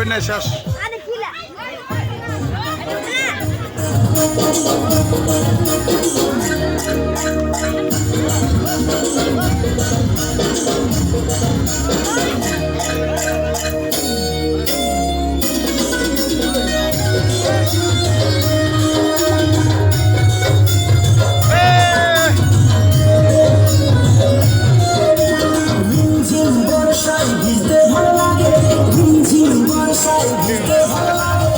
Abin ne şaş. Hadi. বর্ষায় ভিজতে ভালো লাগে ঝিমঝিম ভালো লাগে